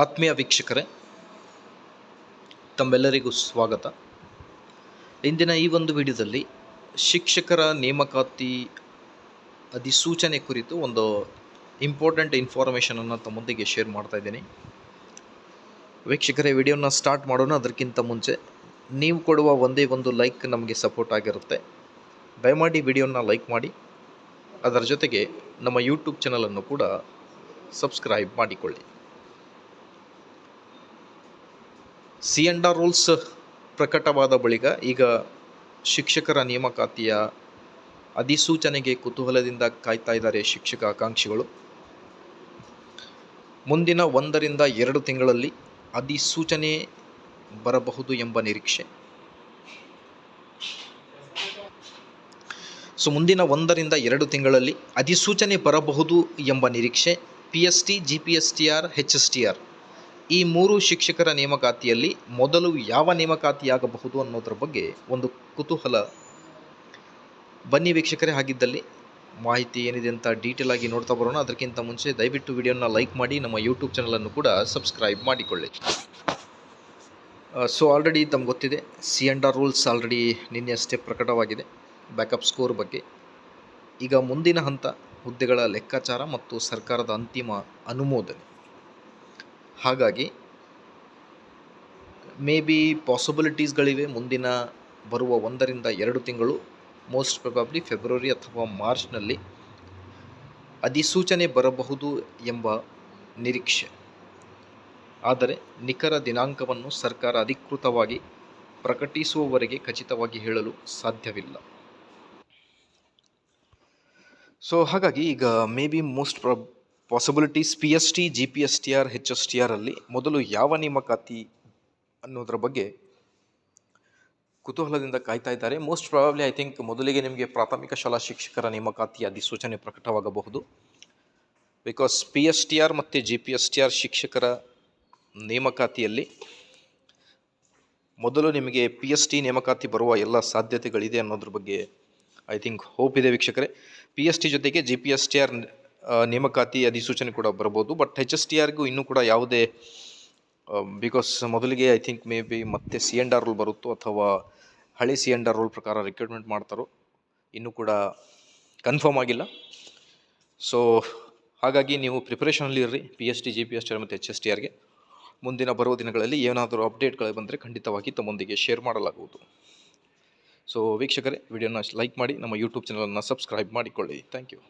ಆತ್ಮೀಯ ವೀಕ್ಷಕರೇ, ತಮ್ಮೆಲ್ಲರಿಗೂ ಸ್ವಾಗತ. ಇಂದಿನ ಈ ಒಂದು ವಿಡಿಯೋದಲ್ಲಿ ಶಿಕ್ಷಕರ ನೇಮಕಾತಿ ಅಧಿಸೂಚನೆ ಕುರಿತು ಒಂದು ಇಂಪಾರ್ಟೆಂಟ್ ಇನ್ಫಾರ್ಮೇಷನನ್ನು ತಮ್ಮೊಂದಿಗೆ ಶೇರ್ ಮಾಡ್ತಾ ಇದ್ದೀನಿ. ವೀಕ್ಷಕರೇ, ವಿಡಿಯೋನ ಸ್ಟಾರ್ಟ್ ಮಾಡೋಣ. ಅದಕ್ಕಿಂತ ಮುಂಚೆ ನೀವು ಕೊಡುವ ಒಂದೇ ಒಂದು ಲೈಕ್ ನಮಗೆ ಸಪೋರ್ಟ್ ಆಗಿರುತ್ತೆ. ದಯಮಾಡಿ ವಿಡಿಯೋನ ಲೈಕ್ ಮಾಡಿ. ಅದರ ಜೊತೆಗೆ ನಮ್ಮ ಯೂಟ್ಯೂಬ್ ಚಾನಲನ್ನು ಕೂಡ ಸಬ್ಸ್ಕ್ರೈಬ್ ಮಾಡಿಕೊಳ್ಳಿ. ಸಿ ರೂಲ್ಸ್ ಪ್ರಕಟವಾದ ಬಳಿಕ ಈಗ ಶಿಕ್ಷಕರ ನೇಮಕಾತಿಯ ಅಧಿಸೂಚನೆಗೆ ಕುತೂಹಲದಿಂದ ಕಾಯ್ತಾ ಇದ್ದಾರೆ ಶಿಕ್ಷಕ ಆಕಾಂಕ್ಷಿಗಳು. ಮುಂದಿನ ಒಂದರಿಂದ ಎರಡು ತಿಂಗಳಲ್ಲಿ ಅಧಿಸೂಚನೆ ಬರಬಹುದು ಎಂಬ ನಿರೀಕ್ಷೆ. ಸೊ, ಮುಂದಿನ ಒಂದರಿಂದ ಎರಡು ತಿಂಗಳಲ್ಲಿ ಅಧಿಸೂಚನೆ ಬರಬಹುದು ಎಂಬ ನಿರೀಕ್ಷೆ. P S T, G P S T R H S T R. ಈ ಮೂರು ಶಿಕ್ಷಕರ ನೇಮಕಾತಿಯಲ್ಲಿ ಮೊದಲು ಯಾವ ನೇಮಕಾತಿಯಾಗಬಹುದು ಅನ್ನೋದ್ರ ಬಗ್ಗೆ ಒಂದು ಕುತೂಹಲ ಬನ್ನಿ ವೀಕ್ಷಕರೇ ಆಗಿದ್ದಲ್ಲಿ ಮಾಹಿತಿ ಏನಿದೆ ಅಂತ ಡೀಟೇಲ್ ಆಗಿ ನೋಡ್ತಾ ಬರೋಣ. ಅದಕ್ಕಿಂತ ಮುಂಚೆ ದಯವಿಟ್ಟು ವಿಡಿಯೋನ ಲೈಕ್ ಮಾಡಿ, ನಮ್ಮ ಯೂಟ್ಯೂಬ್ ಚಾನಲನ್ನು ಕೂಡ ಸಬ್ಸ್ಕ್ರೈಬ್ ಮಾಡಿಕೊಳ್ಳಿ. ಸೊ ಆಲ್ರೆಡಿ ತಮ್ಗೆ ಗೊತ್ತಿದೆ C and R rules already ನಿನ್ನೆ ಅಷ್ಟೇ ಪ್ರಕಟವಾಗಿದೆ ಬ್ಯಾಕಪ್ ಸ್ಕೋರ್ ಬಗ್ಗೆ. ಈಗ ಮುಂದಿನ ಹಂತ ಹುದ್ದೆಗಳ ಲೆಕ್ಕಾಚಾರ ಮತ್ತು ಸರ್ಕಾರದ ಅಂತಿಮ ಅನುಮೋದನೆ. ಹಾಗಾಗಿ ಮೇ ಬಿ ಪಾಸಿಬಿಲಿಟೀಸ್ಗಳಿವೆ ಮುಂದಿನ ಬರುವ ಒಂದರಿಂದ ಎರಡು ತಿಂಗಳು ಮೋಸ್ಟ್ ಪ್ರೊಬಬ್ಲಿ ಫೆಬ್ರವರಿ ಅಥವಾ ಮಾರ್ಚ್ನಲ್ಲಿ ಅಧಿಸೂಚನೆ ಬರಬಹುದು ಎಂಬ ನಿರೀಕ್ಷೆ. ಆದರೆ ನಿಖರ ದಿನಾಂಕವನ್ನು ಸರ್ಕಾರ ಅಧಿಕೃತವಾಗಿ ಪ್ರಕಟಿಸುವವರೆಗೆ ಖಚಿತವಾಗಿ ಹೇಳಲು ಸಾಧ್ಯವಿಲ್ಲ. ಸೊ ಹಾಗಾಗಿ ಈಗ may be most possibilities P S T G P S T R H S T ಆರಲ್ಲಿ ಮೊದಲು ಯಾವ ನೇಮಕಾತಿ ಅನ್ನೋದ್ರ ಬಗ್ಗೆ ಕುತೂಹಲದಿಂದ ಕಾಯ್ತಾ ಇದ್ದಾರೆ. ಮೋಸ್ಟ್ ಪ್ರಾಬಬ್ಲಿ ಐ ಥಿಂಕ್ ಮೊದಲಿಗೆ ನಿಮಗೆ ಪ್ರಾಥಮಿಕ ಶಾಲಾ ಶಿಕ್ಷಕರ ನೇಮಕಾತಿ ಅಧಿಸೂಚನೆ ಪ್ರಕಟವಾಗಬಹುದು. Because P S T R ಮತ್ತು G P S T R ಶಿಕ್ಷಕರ ನೇಮಕಾತಿಯಲ್ಲಿ ಮೊದಲು ನಿಮಗೆ ಪಿ ಎಸ್ ಟಿ ನೇಮಕಾತಿ ಬರುವ ಎಲ್ಲ ಸಾಧ್ಯತೆಗಳಿದೆ ಅನ್ನೋದ್ರ ಬಗ್ಗೆ ಐ ಥಿಂಕ್ ಹೋಪ್ ಇದೆ ವೀಕ್ಷಕರೇ. ಪಿ ಎಸ್ ಟಿ ಜೊತೆಗೆ G P S T R ನೇಮಕಾತಿ ಅಧಿಸೂಚನೆ ಕೂಡ ಬರ್ಬೋದು ಬಟ್ ಎಚ್ ಎಸ್ ಟಿ ಆರ್ಗೂ ಇನ್ನೂ ಕೂಡ ಯಾವುದೇ ಬಿಕಾಸ್ ಮೊದಲಿಗೆ ಐ ಥಿಂಕ್ ಮೇ ಬಿ ಮತ್ತೆ ಸಿ ಎನ್ ಆರ್ ರೋಲ್ ಬರುತ್ತೋ ಅಥವಾ ಹಳೆ ಸಿ ಎನ್ ಆರ್ ರೋಲ್ ಪ್ರಕಾರ ರಿಕ್ರೂಟ್ಮೆಂಟ್ ಮಾಡ್ತಾರೋ, ಇನ್ನೂ ಕೂಡ ಕನ್ಫರ್ಮ್ ಆಗಿಲ್ಲ. ಸೊ ಹಾಗಾಗಿ ನೀವು ಪ್ರಿಪ್ರೇಷನಲ್ಲಿ ಇರ್ರಿ P S T G P S T R ಮತ್ತು ಎಚ್ ಎಸ್ ಟಿ ಆರ್ಗೆ ಮುಂದಿನ ಬರುವ ದಿನಗಳಲ್ಲಿ ಏನಾದರೂ ಅಪ್ಡೇಟ್ಗಳು ಬಂದರೆ ಖಂಡಿತವಾಗಿ ತಮ್ಮೊಂದಿಗೆ ಶೇರ್ ಮಾಡಲಾಗುವುದು. ಸೊ ವೀಕ್ಷಕರೇ, ವಿಡಿಯೋನ ಲೈಕ್ ಮಾಡಿ, ನಮ್ಮ ಯೂಟ್ಯೂಬ್ ಚಾನಲನ್ನು ಸಬ್ಸ್ಕ್ರೈಬ್ ಮಾಡಿಕೊಳ್ಳಿ. Thank you